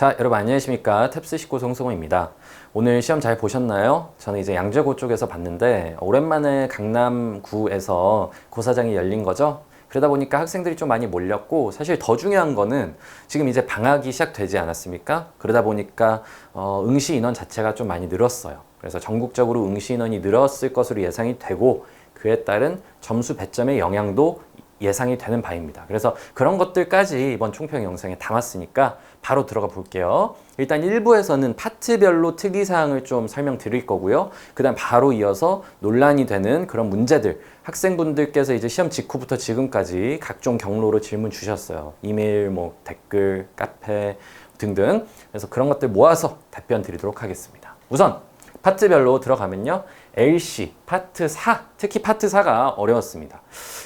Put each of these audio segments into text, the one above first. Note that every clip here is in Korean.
자, 여러분 안녕하십니까? 탭스 19 송승호입니다. 오늘 시험 잘 보셨나요? 저는 이제 양재고 쪽에서 봤는데 오랜만에 강남구에서 고사장이 열린 거죠. 그러다 보니까 학생들이 좀 많이 몰렸고 사실 더 중요한 거는 지금 이제 방학이 시작되지 않았습니까? 그러다 보니까 어, 응시 인원 자체가 좀 많이 늘었어요. 그래서 전국적으로 응시 인원이 늘었을 것으로 예상이 되고 그에 따른 점수 배점의 영향도 예상이 되는 바입니다. 그래서 그런 것들까지 이번 총평 영상에 담았으니까 바로 들어가 볼게요. 일단 1부에서는 파트별로 특이사항을 좀 설명드릴 거고요. 그 다음 바로 이어서 논란이 되는 그런 문제들, 학생분들께서 이제 시험 직후부터 지금까지 각종 경로로 질문 주셨어요. 이메일, 뭐 댓글, 카페 등등. 그래서 그런 것들 모아서 답변 드리도록 하겠습니다. 우선 파트별로 들어가면요. LC 파트 4, 특히 파트 4가 어려웠습니다.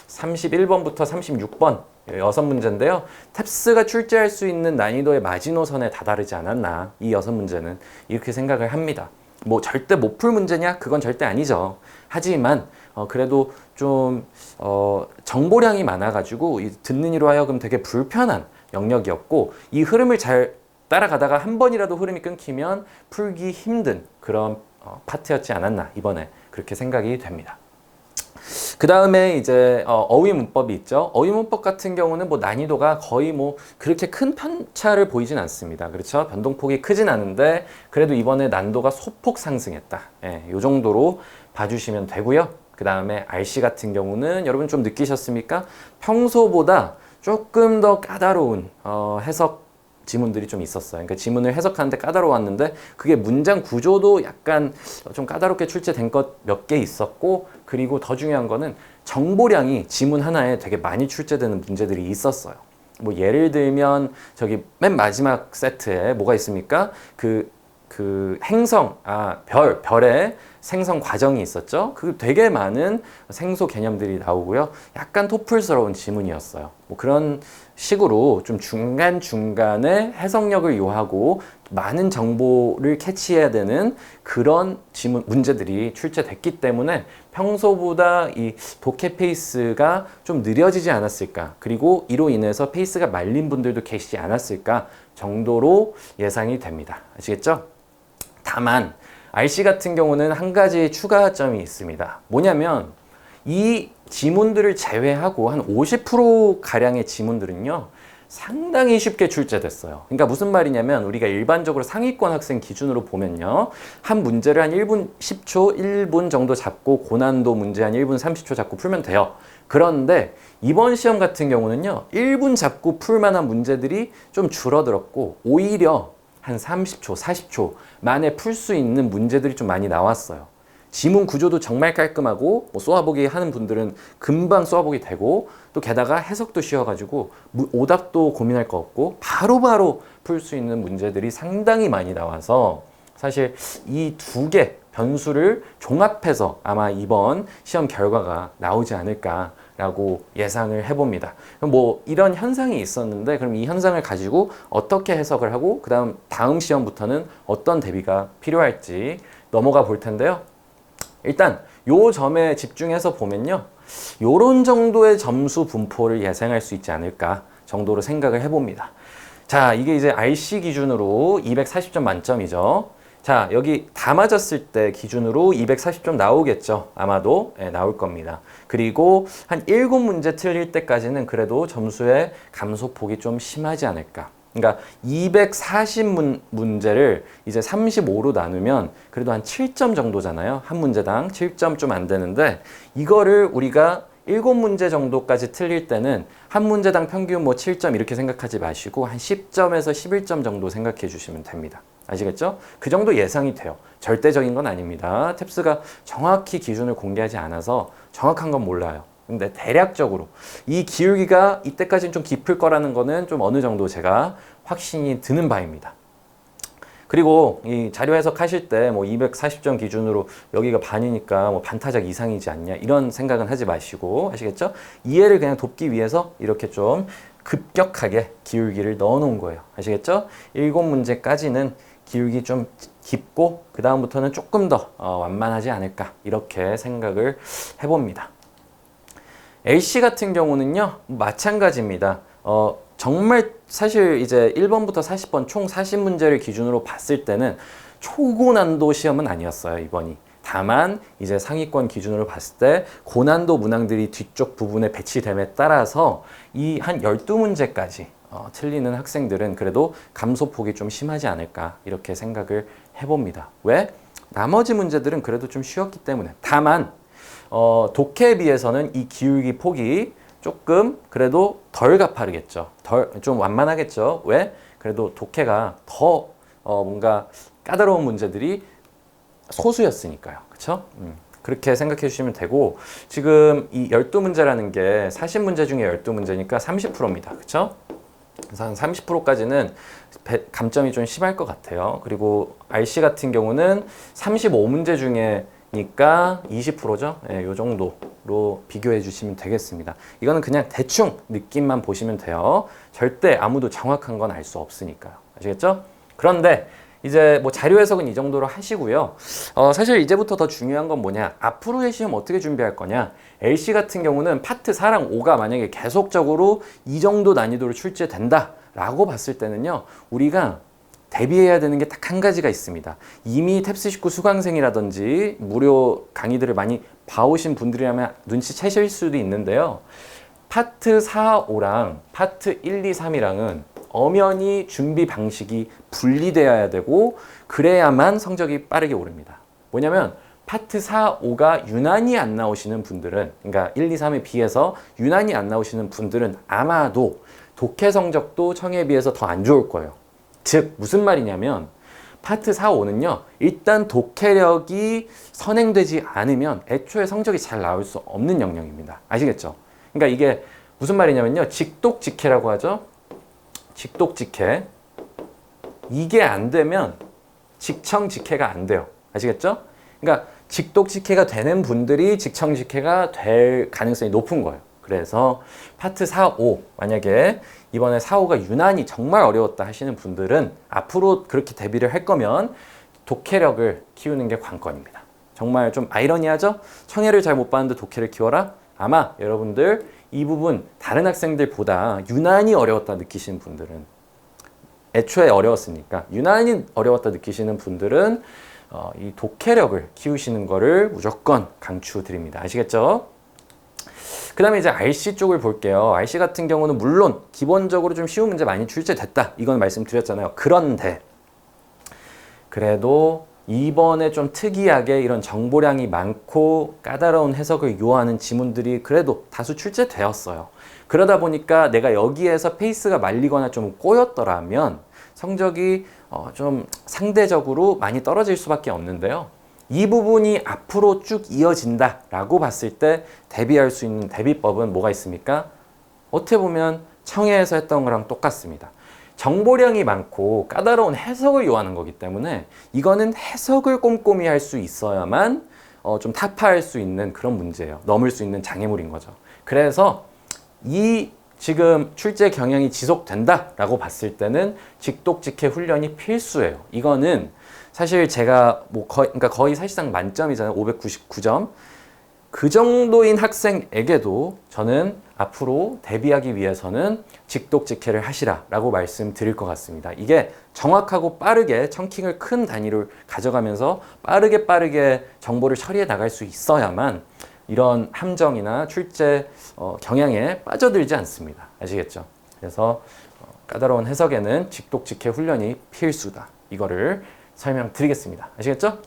31번부터 36번 여섯 문제인데요. 탭스가 출제할 수 있는 난이도의 마지노선에 다다르지 않았나 이 여섯 문제는 이렇게 생각을 합니다. 뭐 절대 못 풀 문제냐? 그건 절대 아니죠. 하지만 어, 그래도 좀 어, 정보량이 많아가지고 이 듣는 이로 하여금 되게 불편한 영역이었고 이 흐름을 잘 따라가다가 한 번이라도 흐름이 끊기면 풀기 힘든 그런 어, 파트였지 않았나 이번에 그렇게 생각이 됩니다. 그 다음에 이제 어, 어휘 문법이 있죠. 어휘 문법 같은 경우는 뭐 난이도가 거의 뭐 그렇게 큰 편차를 보이진 않습니다. 그렇죠? 변동폭이 크진 않은데 그래도 이번에 난도가 소폭 상승했다. 예, 요 정도로 봐주시면 되고요. 그 다음에 RC 같은 경우는 여러분 좀 느끼셨습니까? 평소보다 조금 더 까다로운 어, 해석 지문들이 좀 있었어요. 그러니까 지문을 해석하는데 까다로웠는데 그게 문장 구조도 약간 좀 까다롭게 출제된 것 몇 개 있었고 그리고 더 중요한 거는 정보량이 지문 하나에 되게 많이 출제되는 문제들이 있었어요. 뭐 예를 들면 저기 맨 마지막 세트에 뭐가 있습니까? 그, 그 행성, 아, 별, 별의 생성 과정이 있었죠. 그 되게 많은 생소 개념들이 나오고요. 약간 토플스러운 지문이었어요. 뭐 그런 식으로 좀 중간중간에 해석력을 요하고 많은 정보를 캐치해야 되는 그런 지문, 문제들이 출제됐기 때문에 평소보다 이 독해 페이스가 좀 느려지지 않았을까. 그리고 이로 인해서 페이스가 말린 분들도 계시지 않았을까 정도로 예상이 됩니다. 아시겠죠? 다만, RC 같은 경우는 한 가지 추가점이 있습니다. 뭐냐면 이 지문들을 제외하고 한 50%가량의 지문들은요. 상당히 쉽게 출제됐어요. 그러니까 무슨 말이냐면 우리가 일반적으로 상위권 학생 기준으로 보면요. 한 문제를 한 1분 10초, 1분 정도 잡고 고난도 문제 한 1분 30초 잡고 풀면 돼요. 그런데 이번 시험 같은 경우는요. 1분 잡고 풀 만한 문제들이 좀 줄어들었고 오히려 한 30초, 40초 만에 풀 수 있는 문제들이 좀 많이 나왔어요. 지문 구조도 정말 깔끔하고 뭐 쏘아보기 하는 분들은 금방 쏘아보기 되고 또 게다가 해석도 쉬워가지고 오답도 고민할 거 없고 바로바로 풀 수 있는 문제들이 상당히 많이 나와서 사실 이 두 개 변수를 종합해서 아마 이번 시험 결과가 나오지 않을까라고 예상을 해봅니다. 뭐 이런 현상이 있었는데 그럼 이 현상을 가지고 어떻게 해석을 하고 그 다음 다음 시험부터는 어떤 대비가 필요할지 넘어가 볼 텐데요. 일단 요 점에 집중해서 보면요. 요런 정도의 점수 분포를 예상할 수 있지 않을까 정도로 생각을 해봅니다. 자, 이게 이제 RC 기준으로 240점 만점이죠. 자, 여기 다 맞았을 때 기준으로 240점 나오겠죠. 아마도 네, 나올 겁니다. 그리고 한 7문제 틀릴 때까지는 그래도 점수의 감소폭이 좀 심하지 않을까. 그러니까 240 문제를 이제 35로 나누면 그래도 한 7점 정도잖아요. 한 문제당 7점 좀 안 되는데 이거를 우리가 7문제 정도까지 틀릴 때는 한 문제당 평균 뭐 7점 이렇게 생각하지 마시고 한 10점에서 11점 정도 생각해 주시면 됩니다. 아시겠죠? 그 정도 예상이 돼요. 절대적인 건 아닙니다. 탭스가 정확히 기준을 공개하지 않아서 정확한 건 몰라요. 근데 대략적으로 이 기울기가 이때까지는 좀 깊을 거라는 거는 좀 어느 정도 제가 확신이 드는 바입니다. 그리고 이 자료 해석하실 때 뭐 240점 기준으로 여기가 반이니까 뭐 반타작 이상이지 않냐 이런 생각은 하지 마시고 아시겠죠? 이해를 그냥 돕기 위해서 이렇게 좀 급격하게 기울기를 넣어 놓은 거예요. 아시겠죠? 일곱 문제까지는 기울기 좀 깊고 그 다음부터는 조금 더 어, 완만하지 않을까 이렇게 생각을 해봅니다. LC 같은 경우는요 마찬가지입니다. 어, 정말 사실 이제 1번부터 40번 총 40문제를 기준으로 봤을 때는 초고난도 시험은 아니었어요, 이번이. 다만 이제 상위권 기준으로 봤을 때 고난도 문항들이 뒤쪽 부분에 배치됨에 따라서 이 한 12문제까지 어, 틀리는 학생들은 그래도 감소폭이 좀 심하지 않을까 이렇게 생각을 해봅니다. 왜? 나머지 문제들은 그래도 좀 쉬웠기 때문에. 다만 어, 독해에 비해서는 이 기울기 폭이 조금 그래도 덜 가파르겠죠. 덜 좀 완만하겠죠. 왜? 그래도 독해가 더 어, 뭔가 까다로운 문제들이 소수였으니까요. 그렇죠? 음. 그렇게 생각해 주시면 되고 지금 이 12문제라는 게 40문제 중에 12문제니까 30%입니다. 그렇죠? 그래서 한 30%까지는 감점이 좀 심할 것 같아요. 그리고 RC 같은 경우는 35문제 중에 니까 20%죠. 예, 요 정도로 비교해 주시면 되겠습니다. 이거는 그냥 대충 느낌만 보시면 돼요. 절대 아무도 정확한 건 알 수 없으니까요. 아시겠죠? 그런데 이제 뭐 자료 해석은 이 정도로 하시고요. 어, 사실 이제부터 더 중요한 건 뭐냐? 앞으로의 시험 어떻게 준비할 거냐? LC 같은 경우는 파트 4랑 5가 만약에 계속적으로 이 정도 난이도로 출제된다 라고 봤을 때는요. 우리가 대비해야 되는 게 딱 한 가지가 있습니다. 이미 탭스 19 수강생이라든지 무료 강의들을 많이 봐오신 분들이라면 눈치채실 수도 있는데요. 파트 4, 5랑 파트 1, 2, 3이랑은 엄연히 준비 방식이 분리되어야 되고 그래야만 성적이 빠르게 오릅니다. 뭐냐면 파트 4, 5가 유난히 안 나오시는 분들은 그러니까 1, 2, 3에 비해서 유난히 안 나오시는 분들은 아마도 독해 성적도 청에 비해서 더 안 좋을 거예요. 즉 무슨 말이냐면 파트 4, 5는요. 일단 독해력이 선행되지 않으면 애초에 성적이 잘 나올 수 없는 영역입니다. 아시겠죠? 그러니까 이게 무슨 말이냐면요. 직독직해라고 하죠. 직독직해 이게 안 되면 직청직해가 안 돼요. 아시겠죠? 그러니까 직독직해가 되는 분들이 직청직해가 될 가능성이 높은 거예요. 그래서 파트 4, 5 만약에 이번에 4, 5가 유난히 정말 어려웠다 하시는 분들은 앞으로 그렇게 대비를 할 거면 독해력을 키우는 게 관건입니다. 정말 좀 아이러니하죠? 청해를 잘 못 봤는데 독해를 키워라? 아마 여러분들 이 부분 다른 학생들보다 유난히 어려웠다 느끼시는 분들은 애초에 어려웠으니까 유난히 어려웠다 느끼시는 분들은 어, 이 독해력을 키우시는 거를 무조건 강추드립니다. 아시겠죠? 그 다음에 이제 RC 쪽을 볼게요. RC 같은 경우는 물론 기본적으로 좀 쉬운 문제 많이 출제됐다. 이건 말씀드렸잖아요. 그런데 그래도 이번에 좀 특이하게 이런 정보량이 많고 까다로운 해석을 요하는 지문들이 그래도 다수 출제되었어요. 그러다 보니까 내가 여기에서 페이스가 말리거나 좀 꼬였더라면 성적이 어, 좀 상대적으로 많이 떨어질 수밖에 없는데요. 이 부분이 앞으로 쭉 이어진다라고 봤을 때 대비할 수 있는 대비법은 뭐가 있습니까? 어떻게 보면 청해에서 했던 거랑 똑같습니다. 정보량이 많고 까다로운 해석을 요하는 거기 때문에 이거는 해석을 꼼꼼히 할 수 있어야만 어, 좀 타파할 수 있는 그런 문제예요. 넘을 수 있는 장애물인 거죠. 그래서 이 지금 출제 경향이 지속된다라고 봤을 때는 직독 직해 훈련이 필수예요. 이거는 사실 제가 뭐 거의 그러니까 거의 사실상 만점이잖아요. 599점. 그 정도인 학생에게도 저는 앞으로 대비하기 위해서는 직독직해를 하시라라고 말씀드릴 것 같습니다. 이게 정확하고 빠르게 청킹을 큰 단위로 가져가면서 빠르게 빠르게 정보를 처리해 나갈 수 있어야만 이런 함정이나 출제 어, 경향에 빠져들지 않습니다. 아시겠죠? 그래서 어, 까다로운 해석에는 직독직해 훈련이 필수다. 이거를 설명드리겠습니다. 아시겠죠?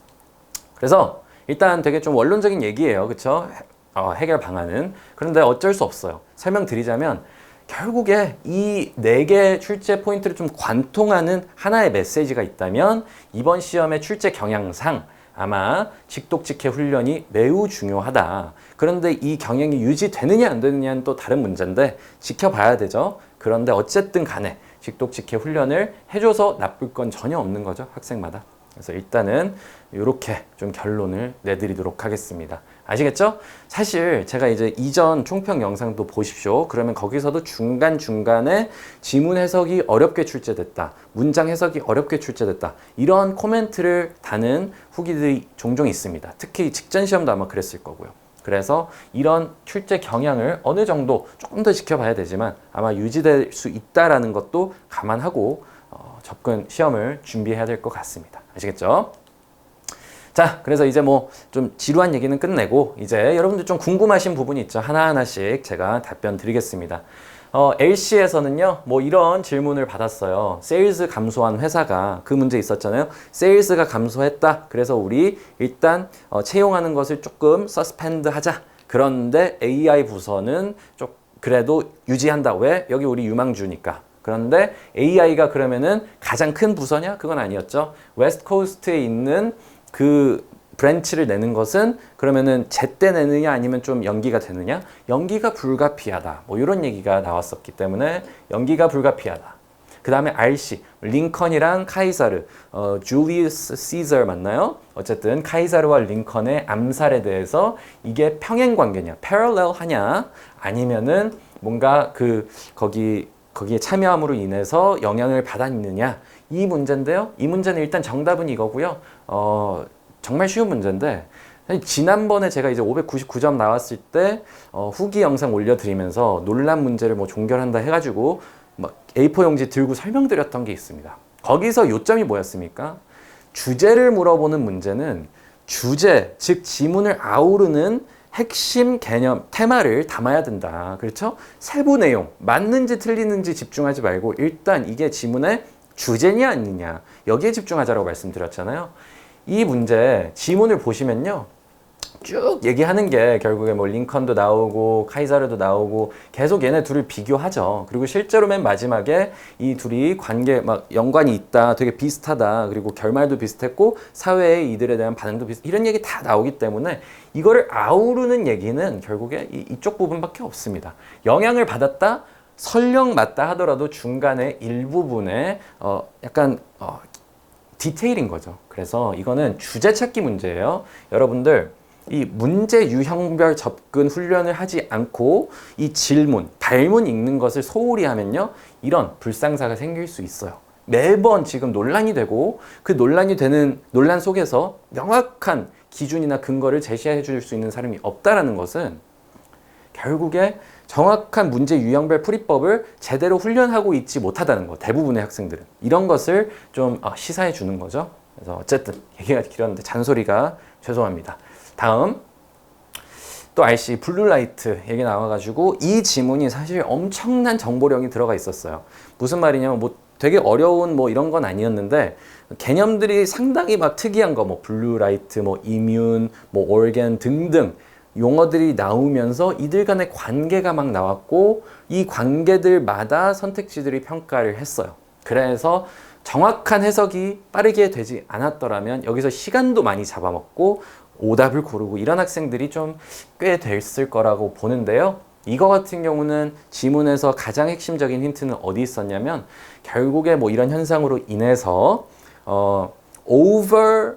그래서 일단 되게 좀 원론적인 얘기예요. 그렇죠? 어, 해결 방안은. 그런데 어쩔 수 없어요. 설명드리자면 결국에 이 네 개 출제 포인트를 좀 관통하는 하나의 메시지가 있다면 이번 시험의 출제 경향상 아마 직독직해 훈련이 매우 중요하다. 그런데 이 경향이 유지되느냐 안 되느냐는 또 다른 문제인데 지켜봐야 되죠. 그런데 어쨌든 간에 직독직해 훈련을 해줘서 나쁠 건 전혀 없는 거죠. 학생마다. 그래서 일단은 이렇게 좀 결론을 내드리도록 하겠습니다. 아시겠죠? 사실 제가 이제 이전 총평 영상도 보십시오. 그러면 거기서도 중간중간에 지문 해석이 어렵게 출제됐다. 문장 해석이 어렵게 출제됐다. 이런 코멘트를 다는 후기들이 종종 있습니다. 특히 직전 시험도 아마 그랬을 거고요. 그래서 이런 출제 경향을 어느 정도 조금 더 지켜봐야 되지만 아마 유지될 수 있다라는 것도 감안하고 어, 접근 시험을 준비해야 될 것 같습니다. 아시겠죠? 자, 그래서 이제 뭐 좀 지루한 얘기는 끝내고 이제 여러분들 좀 궁금하신 부분이 있죠. 하나하나씩 제가 답변 드리겠습니다. 어, LC에서는요, 뭐 이런 질문을 받았어요. 세일즈 감소한 회사가 그 문제 있었잖아요. 세일즈가 감소했다. 그래서 우리 일단 어, 채용하는 것을 조금 서스펜드 하자. 그런데 AI 부서는 좀 그래도 유지한다. 왜? 여기 우리 유망주니까. 그런데 AI가 그러면은 가장 큰 부서냐? 그건 아니었죠. 웨스트 코스트에 있는 그 브랜치를 내는 것은 그러면은 제때 내느냐 아니면 좀 연기가 되느냐? 연기가 불가피하다. 뭐 이런 얘기가 나왔었기 때문에 연기가 불가피하다. 그 다음에 RC, 링컨이랑 카이사르, 어, 줄리우스 시저 맞나요? 어쨌든 카이사르와 링컨의 암살에 대해서 이게 평행 관계냐, 패러렐 하냐, 아니면은 뭔가 그 거기 거기에 참여함으로 인해서 영향을 받았느냐 이 문제인데요. 이 문제는 일단 정답은 이거고요. 어, 정말 쉬운 문제인데 지난번에 제가 이제 599점 나왔을 때 어, 후기 영상 올려드리면서 논란 문제를 뭐 종결한다 해가지고 막 A4 용지 들고 설명드렸던 게 있습니다. 거기서 요점이 뭐였습니까? 주제를 물어보는 문제는 주제, 즉 지문을 아우르는 핵심 개념, 테마를 담아야 된다. 그렇죠? 세부 내용, 맞는지 틀리는지 집중하지 말고 일단 이게 지문의 주제냐 아니냐 여기에 집중하자라고 말씀드렸잖아요. 이 문제 지문을 보시면요. 쭉 얘기하는 게 결국에 뭐 링컨도 나오고 카이사르도 나오고 계속 얘네 둘을 비교하죠. 그리고 실제로 맨 마지막에 이 둘이 관계 막 연관이 있다, 되게 비슷하다, 그리고 결말도 비슷했고 사회에 이들에 대한 반응도 비슷 이런 얘기 다 나오기 때문에 이거를 아우르는 얘기는 결국에 이, 이쪽 부분밖에 없습니다. 영향을 받았다. 설령 맞다 하더라도 중간에 일부분에 어 약간 어 디테일인 거죠. 그래서 이거는 주제 찾기 문제예요. 여러분들 이 문제 유형별 접근 훈련을 하지 않고 이 질문, 발문 읽는 것을 소홀히 하면요. 이런 불상사가 생길 수 있어요. 매번 지금 논란이 되고 그 논란이 되는 논란 속에서 명확한 기준이나 근거를 제시해 줄 수 있는 사람이 없다라는 것은 결국에 정확한 문제 유형별 풀이법을 제대로 훈련하고 있지 못하다는 거 대부분의 학생들은. 이런 것을 좀 어, 시사해 주는 거죠. 그래서 어쨌든 얘기가 길었는데 잔소리가 죄송합니다. 다음. 또 RC 블루라이트 얘기 나와가지고 이 지문이 사실 엄청난 정보량이 들어가 있었어요. 무슨 말이냐면 뭐 되게 어려운 뭐 이런 건 아니었는데 개념들이 상당히 막 특이한 거 뭐 블루라이트 뭐 이뮨 뭐 organ 등등 용어들이 나오면서 이들 간의 관계가 막 나왔고 이 관계들마다 선택지들이 평가를 했어요. 그래서 정확한 해석이 빠르게 되지 않았더라면 여기서 시간도 많이 잡아먹고 오답을 고르고 이런 학생들이 좀 꽤 됐을 거라고 보는데요. 이거 같은 경우는 지문에서 가장 핵심적인 힌트는 어디 있었냐면 결국에 뭐 이런 현상으로 인해서 어 over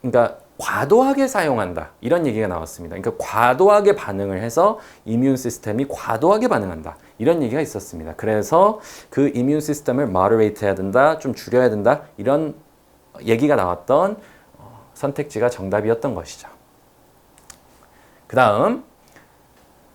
그러니까 과도하게 사용한다. 이런 얘기가 나왔습니다. 그러니까 과도하게 반응을 해서 이뮨 시스템이 과도하게 반응한다. 이런 얘기가 있었습니다. 그래서 그 이뮨 시스템을 moderate 해야 된다. 좀 줄여야 된다. 이런 얘기가 나왔던 어, 선택지가 정답이었던 것이죠. 그 다음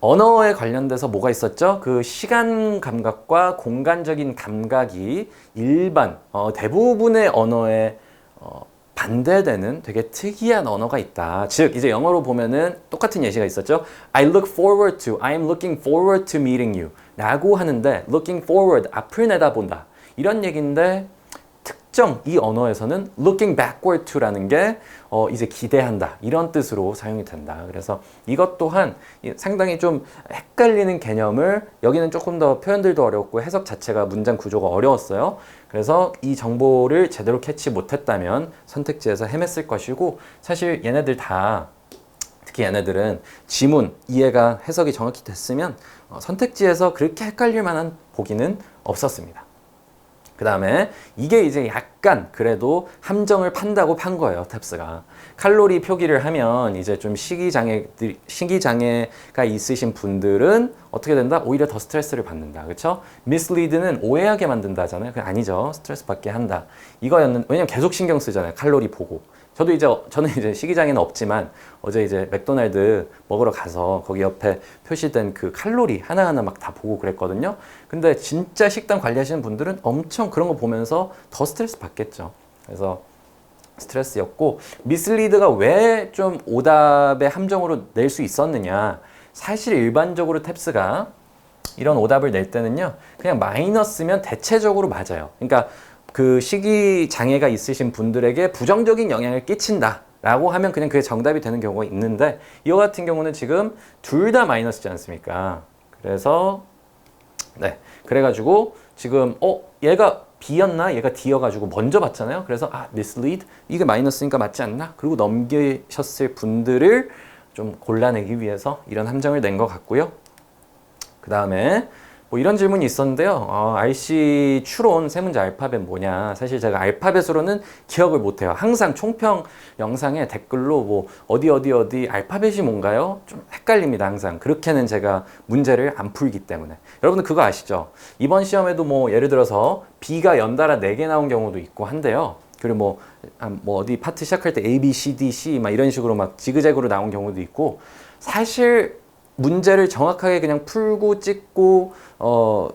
언어에 관련돼서 뭐가 있었죠? 그 시간 감각과 공간적인 감각이 일반 어, 대부분의 언어에 어, 반대되는 되게 특이한 언어가 있다. 즉 이제 영어로 보면은 똑같은 예시가 있었죠. I look forward to, I am looking forward to meeting you. 라고 하는데 looking forward 앞을 내다본다. 이런 얘기인데 특정 이 언어에서는 looking backward to라는 게 어, 이제 기대한다 이런 뜻으로 사용이 된다. 그래서 이것 또한 상당히 좀 헷갈리는 개념을 여기는 조금 더 표현들도 어렵고 해석 자체가 문장 구조가 어려웠어요. 그래서 이 정보를 제대로 캐치 못했다면 선택지에서 헤맸을 것이고 사실 얘네들 다 특히 얘네들은 지문 이해가 해석이 정확히 됐으면 어, 선택지에서 그렇게 헷갈릴 만한 보기는 없었습니다. 그 다음에 이게 이제 약간 그래도 함정을 판다고 판 거예요 탭스가. 칼로리 표기를 하면 이제 좀 식이장애 식이장애가 있으신 분들은 어떻게 된다? 오히려 더 스트레스를 받는다. 그렇죠 mislead는 오해하게 만든다잖아요. 그 아니죠. 스트레스 받게 한다. 이거였는 왜냐면 계속 신경 쓰잖아요. 칼로리 보고 저도 이제 어- 저는 이제 식이장애는 없지만 어제 이제 맥도날드 먹으러 가서 거기 옆에 표시된 그 칼로리 하나하나 막 다 보고 그랬거든요. 근데 진짜 식단 관리하시는 분들은 엄청 그런 거 보면서 더 스트레스 받겠죠. 그래서 스트레스였고 미슬리드가 왜 좀 오답의 함정으로 낼 수 있었느냐 사실 일반적으로 탭스가 이런 오답을 낼 때는요 그냥 마이너스면 대체적으로 맞아요 그러니까 그 식이 장애가 있으신 분들에게 부정적인 영향을 끼친다 라고 하면 그냥 그게 정답이 되는 경우가 있는데 이거 같은 경우는 지금 둘 다 마이너스지 않습니까 그래서 네. 그래가지고 지금 어 얘가 B였나 얘가 D여가지고 먼저 봤잖아요. 그래서 아 mislead 이게 마이너스니까 맞지 않나? 그리고 넘기셨을 분들을 좀 골라내기 위해서 이런 함정을 낸 것 같고요. 그 다음에 뭐 이런 질문이 있었는데요. 어, RC 추론 세 문제 알파벳 뭐냐? 사실 제가 알파벳으로는 기억을 못해요. 항상 총평 영상에 댓글로 뭐 어디 어디 어디 알파벳이 뭔가요? 좀 헷갈립니다. 항상 그렇게는 제가 문제를 안 풀기 때문에 여러분들 그거 아시죠? 이번 시험에도 뭐 예를 들어서 B가 연달아 4개 나온 경우도 있고 한데요. 그리고 뭐, 아, 뭐 어디 파트 시작할 때 A, B, C, D, C 막 이런 식으로 막 지그재그로 나온 경우도 있고 사실 문제를 정확하게 그냥 풀고 찍고 어,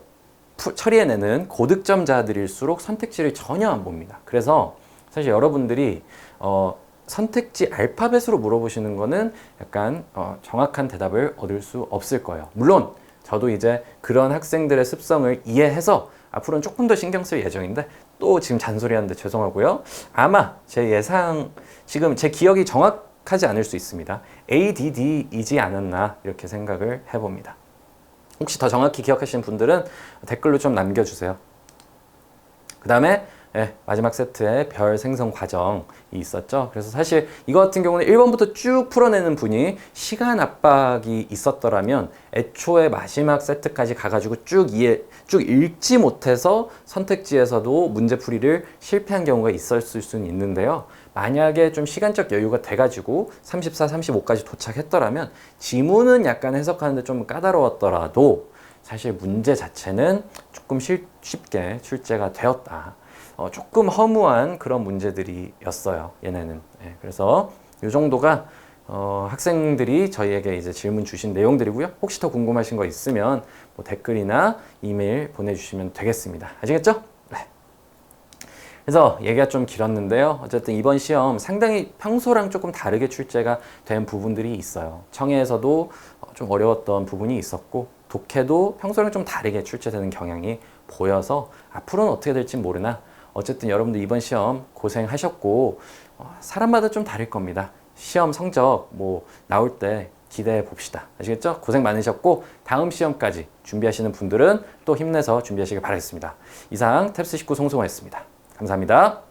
푸- 처리해내는 고득점자들일수록 선택지를 전혀 안 봅니다. 그래서 사실 여러분들이 어, 선택지 알파벳으로 물어보시는 거는 약간 어, 정확한 대답을 얻을 수 없을 거예요. 물론 저도 이제 그런 학생들의 습성을 이해해서 앞으로는 조금 더 신경 쓸 예정인데 또 지금 잔소리하는데 죄송하고요. 아마 제 예상 지금 제 기억이 정확 하지 않을 수 있습니다. ADD이지 않았나 이렇게 생각을 해봅니다. 혹시 더 정확히 기억하시는 분들은 댓글로 좀 남겨주세요. 그 다음에 예, 마지막 세트에 별 생성 과정이 있었죠. 그래서 사실 이거 같은 경우는 1번부터 쭉 풀어내는 분이 시간 압박이 있었더라면 애초에 마지막 세트까지 가가지고 쭉 이해, 쭉 읽지 못해서 선택지에서도 문제풀이를 실패한 경우가 있었을 수는 있는데요. 만약에 좀 시간적 여유가 돼가지고 34, 35까지 도착했더라면 지문은 약간 해석하는데 좀 까다로웠더라도 사실 문제 자체는 조금 실- 쉽게 출제가 되었다. 어, 조금 허무한 그런 문제들이었어요. 얘네는. 예, 그래서 이 정도가 어, 학생들이 저희에게 이제 질문 주신 내용들이고요. 혹시 더 궁금하신 거 있으면 뭐 댓글이나 이메일 보내주시면 되겠습니다. 아시겠죠? 네. 그래서 얘기가 좀 길었는데요. 어쨌든 이번 시험 상당히 평소랑 조금 다르게 출제가 된 부분들이 있어요. 청해에서도 어, 좀 어려웠던 부분이 있었고 독해도 평소랑 좀 다르게 출제되는 경향이 보여서 앞으로는 어떻게 될지 모르나 어쨌든 여러분들 이번 시험 고생하셨고 어, 사람마다 좀 다를 겁니다. 시험 성적 뭐 나올 때 기대해 봅시다. 아시겠죠? 고생 많으셨고 다음 시험까지 준비하시는 분들은 또 힘내서 준비하시길 바라겠습니다. 이상 탭스 19 송송호였습니다. 감사합니다.